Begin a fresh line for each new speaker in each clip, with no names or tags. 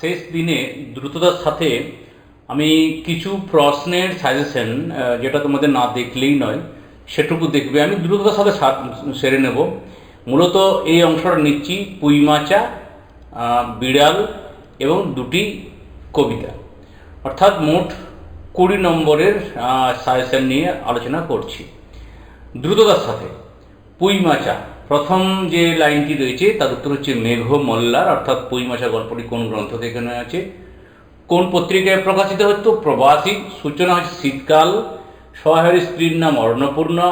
শেষ দিনে দ্রুততার সাথে আমি কিছু প্রশ্নের সাজেশন যেটা তোমাদের না দেখলেই নয়, সেটুকু দেখবে। আমি দ্রুততার সাথে সেরে নেব। মূলত এই অংশটা নিচ্ছি পুইমাচা বিড়াল এবং দুটি কবিতা। অর্থাৎ মোট কুড়ি নম্বরের সাজেশন নিয়ে আলোচনা করছি। দ্রুততার সাথে। পুইমাচা প্রথম যে লাইনটি রয়েছে, তার উত্তর হচ্ছে মেঘ মল্লার, অর্থাৎ পুইমাচা গল্পটি কোন গ্রন্থ থেকে নেওয়া আছে? কোন পত্রিকায় প্রকাশিত হতো প্রবাসী, সূচনা হচ্ছে শীতকাল সহায়রীর স্ত্রীর নাম অর্ণপূর্ণা,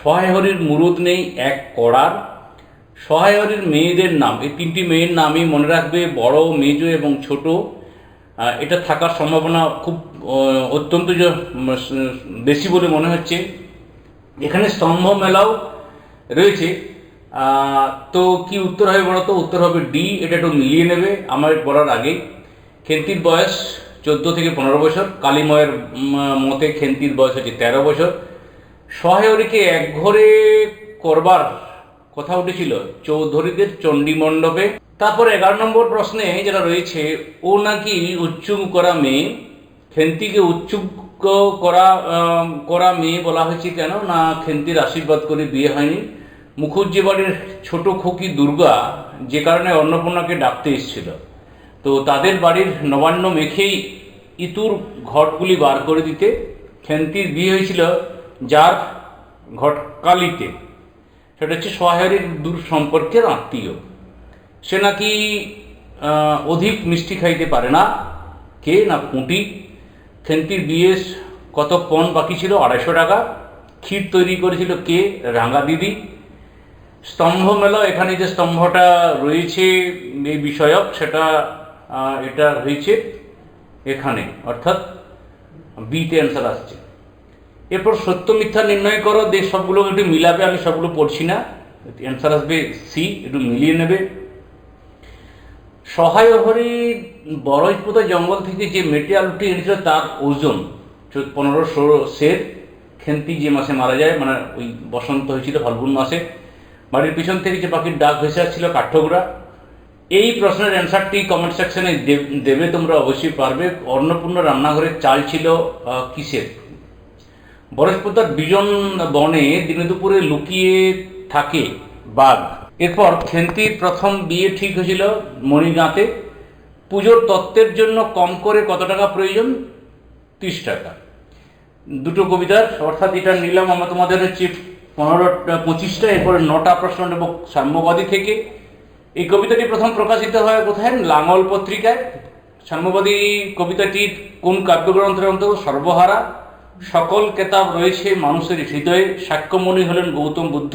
সহায়হরির মুরুদ নেই, এক কড়ার সহায়রীর মেয়েদের নাম, এই তিনটি মেয়ের নামই মনে রাখবে, বড়, মেজ এবং ছোট। এটা থাকার সম্ভাবনা খুব অত্যন্ত বেশি বলে মনে হচ্ছে। এখানে স্তম্ভ মেলাও রয়েছে। তো কি উত্তর হবে বলো তো উত্তর হবে ডি, এটা একটু মিলিয়ে নেবে আমার বলার আগে। খেন্তির বয়স চোদ্দ থেকে পনেরো বছর, কালীময়ের মতে খেন্তির বয়স হচ্ছে তেরো বছর। সহায়রীকে একঘরে করবার কথা উঠেছিল চৌধুরীদের চণ্ডী মণ্ডপে। তারপর এগারো নম্বর প্রশ্নে যেটা রয়েছে, ও নাকি উচ্চুক করা মেয়ে? খেন্তিকে উচ্চুক করা করা মেয়ে বলা হয়েছে কেন? না, খেন্তির আশীর্বাদ করে বিয়ে হয়নি। মুখুজ্জি বাড়ির ছোট খুকি দুর্গা যে কারণে অন্নপূর্ণাকে ডাকতে এসেছিল। তো তাদের বাড়ির নবান্ন মেখেই ইতুর ঘটগুলি বার করে দিতে খেন্তির বিয়ে হয়েছিল যার ঘটকালিতে। সেটা হচ্ছে সহায়রীর দূর সম্পর্কের আত্মীয়। সে নাকি অধিক মিষ্টি খাইতে পারে না, কে না পুঁটি খেন্তির বিয়ে কত পণ বাকি ছিল? আড়াইশো টাকা। ক্ষীর তৈরি করেছিল কে? রাঙা দিদি। স্তম্ভ মেলা এখানে যে স্তম্ভটা রয়েছে, এই বিষয়ক, সেটা এটা হয়েছে এখানে, অর্থাৎ বিতে অ্যান্সার আসছে। এরপর সত্য মিথ্যা নির্ণয় করো, যে সবগুলো একটু মিলাবে, আমি সবগুলো পড়ছি না। অ্যান্সার আসবে সি একটু মিলিয়ে নেবে। সহায় হরি বরজপোতা জঙ্গল থেকে যে মেটেরিয়াল উঠে এনেছিল, তার ওজন পনেরো, ষোলো, সের, খেন্তি যে মাসে মারা যায় মানে ওই বসন্ত হয়েছিল, ফাল্গুন মাসে বাড়ির পিছন থেকে যে পাখির ডাক ভেসে আসছিল কাঠঠোকরা, এই প্রশ্নের অ্যান্সারটি কমেন্ট সেকশনে দেবে তোমরা অবশ্যই পারবে। অন্নপূর্ণ রান্নাঘরের চাল ছিল কিসের? বরসপতার বিজন বনে দিনে দুপুরে লুকিয়ে থাকে বাঘ। এরপর খেন্তির প্রথম বিয়ে ঠিক হয়েছিল মণিগাঁতে। পুজোর তত্ত্বের জন্য কম করে কত টাকা প্রয়োজন? তিরিশ টাকা। দুটো কবিতার, অর্থাৎ এটা নিলাম আমরা তোমাদের হচ্ছে পনেরো পঁচিশটা, এরপরে নটা প্রশ্ন নেব সাম্যবাদী থেকে। এই কবিতাটি প্রথম প্রকাশিত হয় কোথায়? লাঙল পত্রিকায়। সাম্যবাদী কবিতাটির কোন কাব্যগ্রন্থের অন্তর্গত? সর্বহারা। সকল কেতাব রয়েছে মানুষের হৃদয়ে। সাক্ষ্যমণি হলেন গৌতম বুদ্ধ,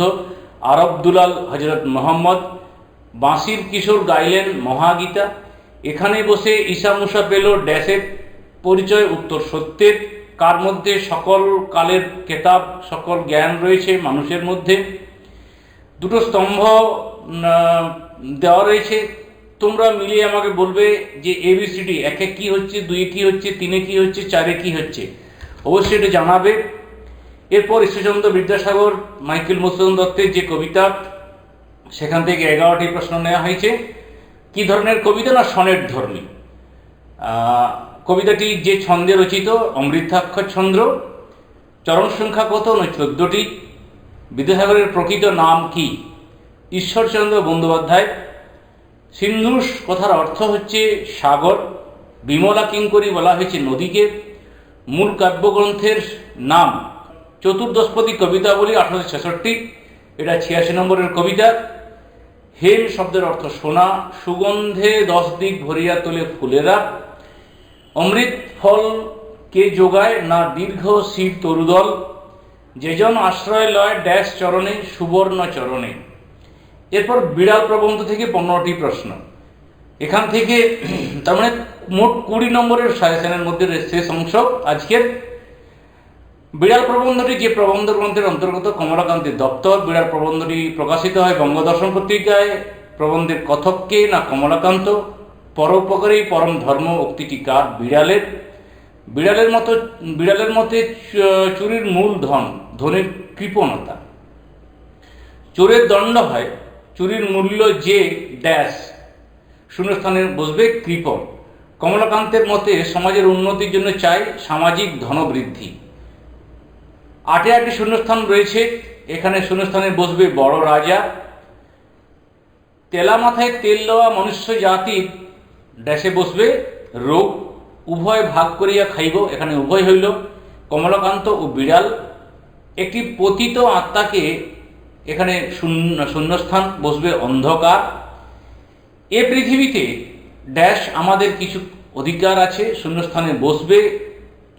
আরব দুলাল হজরত মোহাম্মদ, বাঁশির কিশোর গাইলেন মহাগীতা। এখানে বসে ঈশা মুসা পেল ড্যাশের পরিচয়, উত্তর সত্যের। কার মধ্যে সকল কালের কেতাব, সকল জ্ঞান রয়েছে মানুষের মধ্যে? দুটো স্তম্ভ দেওয়া রয়েছে। তোমরা মিলিয়ে আমাকে বলবে যে এবিসিডি একে কি হচ্ছে দুই কি হচ্ছে, তিনে কি হচ্ছে, চারে কি হচ্ছে? অবশ্যই এটা জানাবে। এরপর ঈশ্বরচন্দ্র বিদ্যাসাগর, মাইকেল মধুসূদন দত্তের যে কবিতা, সেখান থেকে এগারোটি প্রশ্ন নেওয়া হয়েছে। কি ধরনের কবিতা না সনেট ধর্মী? কবিতাটি যে ছন্দে রচিত অমৃতাক্ষর ছন্দ চরণ সংখ্যা কত না চোদ্দটি, বিদ্যাসাগরের প্রকৃত নাম কি? ঈশ্বরচন্দ্র বন্দ্যোপাধ্যায়। সিন্ধুষ কথার অর্থ হচ্ছে সাগর, বিমলা কিঙ্করি বলা হয়েছে নদীকে। মূল কাব্যগ্রন্থের নাম চতুর্দশপদী কবিতাবলী আঠারোশো ছেষট্টি, এটা ছিয়াশি নম্বরের কবিতা। হেম শব্দের অর্থ সোনা, সুগন্ধে দশ দিক ভরিয়া তোলে ফুলেরা। অমৃত ফল কে যোগায় না দীর্ঘ শির তরুদল? যেজন আশ্রয় লয় ড্যাশ চরণে, সুবর্ণ চরণে। এরপর বিড়াল প্রবন্ধ থেকে পনেরোটি প্রশ্ন। এখান থেকে তার মানে মোট কুড়ি নম্বরের সাজেশনের মধ্যে শেষ অংশ আজকের। বিড়াল প্রবন্ধটি যে প্রবন্ধ গ্রন্থের অন্তর্গত কমলাকান্তের দপ্তর? বিড়াল প্রবন্ধটি প্রকাশিত হয় বঙ্গদর্শন পত্রিকায়। প্রবন্ধের কথককে না কমলাকান্ত? পরোপকারী পরম ধর্ম উক্তিটি কার? বিড়ালের। বিড়ালের মতো, বিড়ালের মতে চুরির মূল ধন, ধনের কৃপণতা। চোরের দণ্ড হয়, চুরির মূল্য যে ড্যাশ। শূন্যস্থানে বসবে কৃপণ। কমলাকান্তের মতে সমাজের উন্নতির জন্য চাই সামাজিক ধনবৃদ্ধি। আটে আটটি শূন্যস্থান রয়েছে, এখানে শূন্যস্থানে বসবে বড় রাজা। তেলা মাথায় তেল দেওয়া মনুষ্য জাতির ড্যাশে বসবে, রোগ উভয় ভাগ করিয়া খাইব, এখানে উভয় হইল। কমলাকান্ত ও বিড়াল, একটি পতিত আত্মাকে এখানে শূন্য শূন্যস্থান, বসবে অন্ধকার। এ পৃথিবীতে ড্যাশ আমাদের কিছু অধিকার আছে, শূন্যস্থানে বসবে,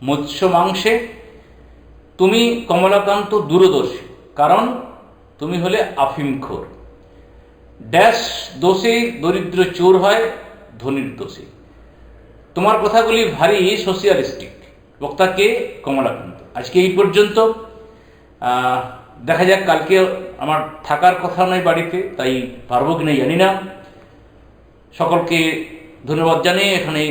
মৎস্য মাংসে। তুমি কমলাকান্ত দূরদর্শী, কারণ তুমি হলে আফিমখোর। ড্যাশ দোষে দরিদ্র চোর হয় ধনির দোষে। তোমার কথাগুলি ভারী সোশিয়ালিস্টিক বক্তাকে কমলাকান্ত। আজকে এই পর্যন্ত। দেখা যাক, কালকে আমার থাকার কথা নয় বাড়িতে, তাই পারব কিনা জানি না। সকলকে ধন্যবাদ জানিয়ে এখানে